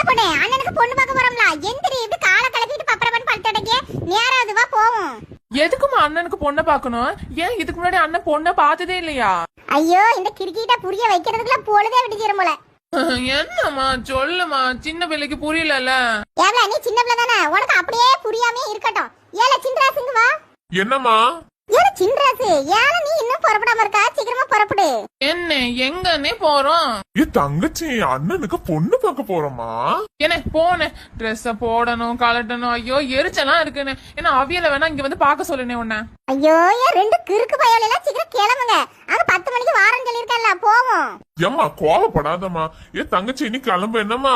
சின்ன பொண்ணு அண்ணனுக்கு பொண்ணு பார்க்க போறோம்ல. எந்திரி இப்படி காலை கலப்பிட்டு பப்பரப்பன் பழுத்தடங்க நேரம் அதுவா போவோம். எதுக்குமா அண்ணனுக்கு பொண்ணை பார்க்கணும்? ஏன் இதுக்கு முன்னாடி அண்ணன் பொண்ணை பார்த்ததே இல்லையா? ஐயோ இந்த கிறுக்கிட்ட புரிய வைக்கிறதுக்குள்ள பொழுதே விட்டுச்சிரும் போல. என்னம்மா சொல்லுமா சின்ன பிள்ளைக்கு புரியலல்ல? ஏவ்ல நீ சின்ன பிள்ளை தானே? உனக்கு அப்படியே புரியாமே இருக்கட்டும். ஏல சின்ராசுங்க வா. என்னம்மா? ஏல சின்ராசு ஏல நீ புறப்படாம இருக்கா? சீக்கிரமா புறப்படு. என்ன எங்கன்னே போறோம்? ஏ தங்கச்சி அண்ணனுக்கு பொண்ணு பார்க்க போறோமா? என்ன போனேன் ட்ரெஸ்ஸ போடணும் கலட்டணும் ஐயோ எரிச்சலாம் இருக்குன்னு. ஏன்னா அவியல வேணா இங்க வந்து பார்க்க சொல்லுனே உன்ன. ஐயோ ஏன் ரெண்டு கிறுக்கு பயல எல்லாம் சீக்கிரம் கிளம்புங்க. அங்க பத்து மணிக்கு வாரம் சொல்லியிருக்கல போவோம். ஏம்மா கோவப்படாதம்மா. ஏ தங்கச்சி நீ கிளம்பு என்னம்மா?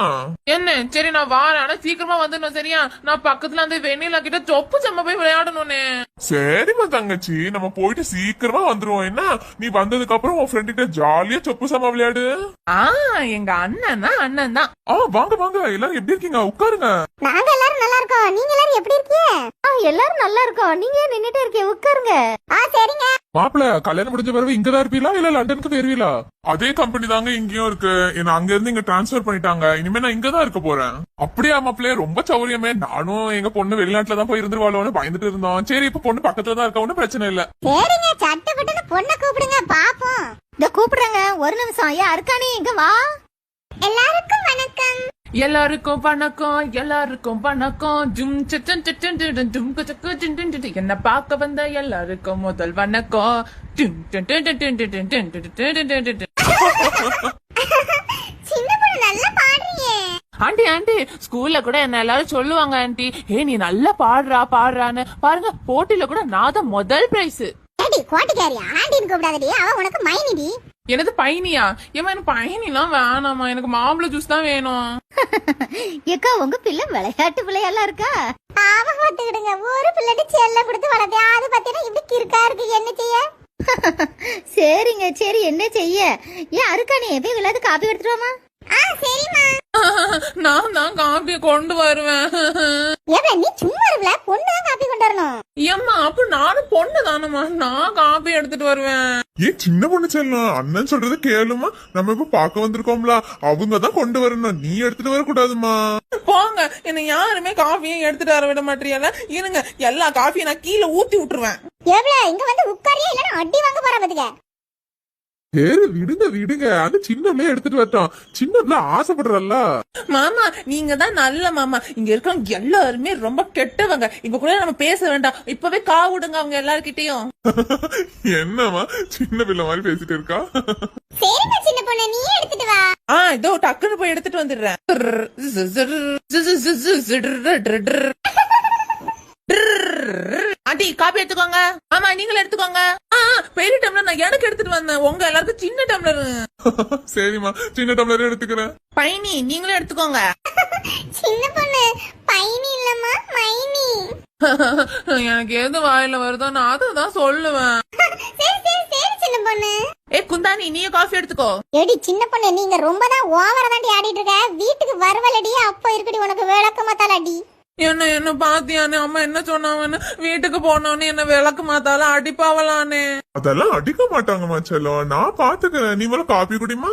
என்ன சரி நான் வாரேன். ஆனா சீக்கிரமா வந்துடணும் சரியா? நான் பக்கத்துல அந்த வெண்ணிலா கிட்ட சொப்பு செம்ம போய் விளையாடணும்னே. சரிம்மா தங்கச்சி. நம்ம போயிட்டு சீக்கிரமா வந்துருவோம். என்ன? நீ வந்ததுக்கு அப்புறம் உன் ஃப்ரெண்ட் கிட்ட ஜாலியா சொப்பு சமா விளையாடு. ஆ எங்க அண்ணன் தான் அண்ணன் தான். ஆ வாங்க வாங்க. எல்லாரும் எப்படி இருக்கீங்க? உட்காருங்க. நாங்க எல்லாரும் நல்லா இருக்கோம். நீங்க எல்லாரும் எப்படி இருக்கீங்க? எல்லாரும் நல்லா இருக்கோம். நீங்க நின்னுட்டே இருக்கீங்க? உட்காருங்க. ஆ சரிங்க. மாப்பிள கல்யாணம் முடிஞ்ச பிறகு இங்கதான் இருப்பீங்களா? இல்ல லண்டனுக்கு போயிருவீங்களா அதே கம்பெனி தாங்க இங்கேயும் இருக்கு. என்ன அங்க இருந்து இங்க டிரான்ஸ்பர் பண்ணிட்டாங்க. இனிமே நான் இங்கதான் இருக்க போறேன். அப்படியா மாப்பிளே? ரொம்ப சௌரியமே நானும் எங்க பொண்ணு வெளிநாட்டுல தான் போய் இருந்துருவாளோன்னு பயந்துட்டு இருந்தோம். சரி இப்ப பொண்ணு பக்கத்துல தான் இருக்க? ஒன்னும் பிரச்சனை இல்ல. சரிங்க சட்டப்பட்டு பொண்ணை கூப்பிடுங்க பாப்போம். இந்த கூப்பிடுறாங்க. ஒரு நிமிஷம். ஏன் அருக்காணி இங்க வா. எல்லாருக்கும் வணக்கம். எல்லாருக்கும் வணக்கம் எல்லாருக்கும் வணக்கம் ஜும் ஜும் என்ன பார்க்க வந்த எல்லாருக்கும் முதல் வணக்கம் ஆண்டி ஆண்டி ஸ்கூல்ல கூட என்ன எல்லாரும் சொல்லுவாங்க ஆண்டி ஏ நீ நல்லா பாடுறா பாடுறான்னு பாருங்க போட்டியில கூட நான் தான் முதல் பிரைஸ் ஆண்டி கூப்பிடாதடி அவ உனக்கு மைனிடி எனது பயணியா ஏமா எனக்கு பயணிலாம் வேணாமா எனக்கு மாம்பழ ஜூஸ் தான் வேணும். ஏக்கா உங்க பிள்ளை விளையாட்டு பிள்ளையெல்லாம் இருக்கா? பாவம் பார்த்துக்கிடுங்க. ஒரு பிள்ளைட்டு செல்ல கொடுத்து வளர்த்தேன். அது பார்த்தீங்கன்னா இப்படி கிறுக்கா இருக்கு. என்ன செய்ய? சரிங்க சரி. என்ன செய்ய? ஏன் அருக்காணி போய் விளையாட்டு காப்பி எடுத்துட்டு வாமா நான் தான் காப்பி கொண்டு வருவேன். ஏவல நீ சும்மா இருவல பொண்ணு தான் காப்பி கொண்டு வரணும். ஏம்மா அப்ப நானும் பொண்ணு தானம்மா. நான் காப்பி எடுத்துட்டு வருவேன். ஏன் சின்ன பொண்ணு செல்லம் அண்ணன் சொல்றது கேளுமா. நம்ம இப்ப பார்க்க வந்திருக்கோம்ல. அவங்க தான் கொண்டு வரணும். நீ எடுத்துட்டு வரக்கூடாதுமா போங்க. என்ன யாருமே காஃபியும் எடுத்துட்டு வர விட மாட்டீங்கல்ல. இருங்க. எல்லா காஃபியும் நான் கீழே ஊத்தி விட்டுருவேன். ஏவல இங்க வந்து உட்காரியா இல்லனா அடி வாங்க போற பாத்துக்க. சரி விடுங்க விடுங்க. அந்த சின்னம்ல எடுத்துட்டு வரட்டும். சின்னம்ல ஆசைப்படுறல்ல. மாமா நீங்க தான் நல்ல மாமா. இங்க இருக்கிறவங்க எல்லாருமே ரொம்ப கெட்டவங்க. இப்ப கூட நம்ம பேச வேண்டாம். இப்பவே கா விடுங்க அவங்க எல்லார்கிட்டயும். என்னம்மா? சின்ன பிள்ளை மாதிரி பேசிட்டு இருக்கா? சரிம்மா சின்ன பொண்ணு. நீ எடுத்துட்டு வா. ஆ இதோ டக்குன்னு போய் எடுத்துட்டு வந்துடுறேன். ஆண்டி காப்பி எடுத்துக்கோங்க. ஆமா நீங்களும் எடுத்துக்கோங்க. பெரிய டம்ளர் நான் எனக்கு எடுத்துட்டு வந்தேன். உங்க எல்லாருக்கும் சின்ன டம்ளர். சரிம்மா சின்ன டம்ளர் எடுத்துக்கிறேன். பயணி நீங்களும் எடுத்துக்கோங்க. சின்ன பொண்ணு பைனி இல்லம்மா மைனி. எனக்கு எது வாயில வருதோ நான் அதை தான் சொல்லுவேன். சரி சரி சரி சின்ன பொண்ணு. ஏ குந்தானி நீயும் காஃபி எடுத்துக்கோ. ஏடி சின்ன பொண்ணு நீங்க ரொம்ப தான் ஓவரா தாண்டி ஆடிட்டு இருக்க. வீட்டுக்கு வரவலடி அப்போ இருக்குடி உனக்கு விளக்க மாத்தாலடி என்ன என்ன பாத்தியானே? அம்மா என்ன சொன்னாவன்னு வீட்டுக்கு போனோன்னு என்ன விளக்கு மாத்தால அடிப்பாவலானே அதெல்லாம் அடிக்க மாட்டாங்கம்மா செல்லம் நான் பாத்துக்கிறேன். நீ மேல காப்பி குடிமா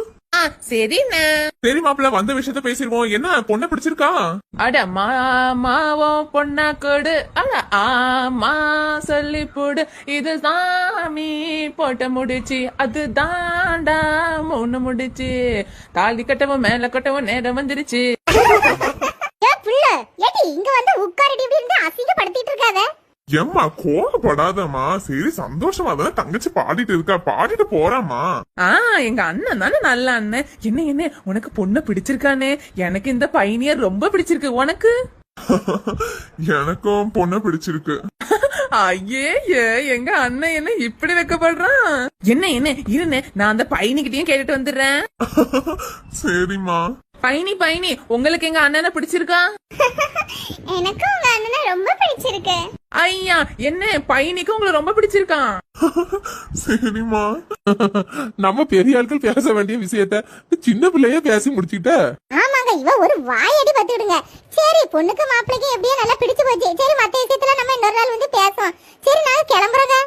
சரிண்ணே. சரி மாப்பிள்ள வந்த விஷயத்த பேசிருவோம் என்ன பொண்ணை பிடிச்சிருக்கா? அட மாமாவோ பொண்ணா கொடு. அட ஆமா சொல்லி போடு. இது சாமி போட்ட முடிச்சு. அது தாண்டா மூணு முடிச்சு. தாலி கட்டவும் மேல கட்டவும் நேரம் வந்துருச்சு. ஏடி இங்க வந்து உட்காரடி இப்படி அசிங்கப்படுத்திட்டு இருக்காத. எம்மா கோவப்படாதம்மா. சரி சந்தோஷமா தானே தங்கச்சி பாடிட்டு இருக்கா? பாடிட்டு போறாமா ஆ எங்க அண்ணன் தானே நல்ல அண்ணன். என்ன என்ன? உனக்கு பொண்ணு பிடிச்சிருக்கானே? எனக்கு இந்த பையனியர் ரொம்ப பிடிச்சிருக்கு. உனக்கு? எனக்கும் பொண்ணை பிடிச்சிருக்கு. ஐயே எங்க அண்ணன் என்ன இப்படி வைக்கப்படுறான்? என்ன என்ன? இருண்ணே நான் அந்த பையனிக்கிட்டயும் கேட்டுட்டு வந்துடுறேன். சரிம்மா. பைனி பைனி. உங்களுக்கு எங்க அண்ணனை பிடிச்சிருக்கா? எனக்கு உங்க அண்ணனை ரொம்ப பிடிச்சிருக்கு. ஐயா என்ன? பையனிக்கு உங்களுக்கு ரொம்ப பிடிச்சிருக்கான் சரிம்மா. நம்ம பெரிய ஆட்கள் பேச வேண்டிய விஷயத்த சின்ன பிள்ளைய பேசி முடிச்சுக்கிட்ட ஆமாங்க இவ ஒரு வாயடி பத்துடுங்க சரி பொண்ணுக்கு மாப்பிளைக்கு எப்படியோ நல்லா பிடிச்சு போச்சு. சரி மத்த விஷயத்துல நம்ம இன்னொரு நாள் வந்து பேசுவோம். சரி நான் கிளம்புறேங்க.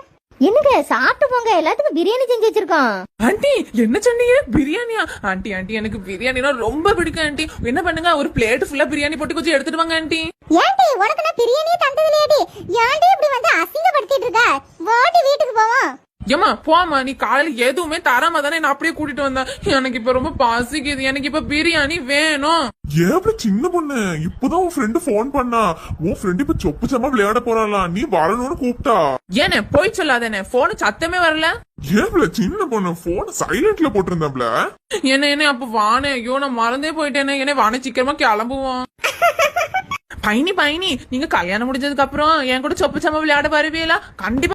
என்னங்க சாப்பிட்டு போங்க. எல்லாத்துக்கும் பிரியாணி செஞ்சு வச்சிருக்கோம். ஆண்டி என்ன சொன்னீங்க? பிரியாணியா? ஆண்டி ஆண்டி எனக்கு பிரியாணினா ரொம்ப பிடிக்கும் ஆண்டி. என்ன பண்ணுங்க? ஒரு பிளேட் ஃபுல்லா பிரியாணி போட்டு கொஞ்சம் எடுத்துட்டு வாங்க ஆண்டி. ஏன்டி உனக்கு நான் பிரியாணியே தந்தது இல்லையாடி ஏன்டி இப்படி வந்து அசிங்கப்படுத்திட்டு இருக்க வாடி வீட்டுக்கு போவோம் ஏமா போமா நீ காலையில எதுவுமே தராம தானே நான் அப்படியே கூட்டிட்டு வந்தேன் எனக்கு இப்ப ரொம்ப பசிக்குது. எனக்கு இப்ப பிரியாணி வேணும். ஏன் அப்படி சின்ன பொண்ணு? இப்பதான் உன் ஃப்ரெண்டு ஃபோன் பண்ணா. உன் ஃப்ரெண்டு இப்ப சொப்பு சமா விளையாட போறாளாம் நீ வரணும்னு கூப்பிட்டா. ஏனே போய் சொல்லாதேனே. போனு சத்தமே வரல. ஏன்ல சின்ன பொண்ணு? போன் சைலண்ட்ல போட்டிருந்தாப்ல என்ன என்ன அப்ப வானே. ஐயோ நான் மறந்தே போயிட்டேனே. என்ன வானே சீக்கிரமா கிளம்புவோம். பைனி பைனி நீங்க கல்யாணம் முடிஞ்சதுக்கு அப்புறம் என் கூட சொப்பு சம விளையாட வருவீங்களா கண்டிப்பா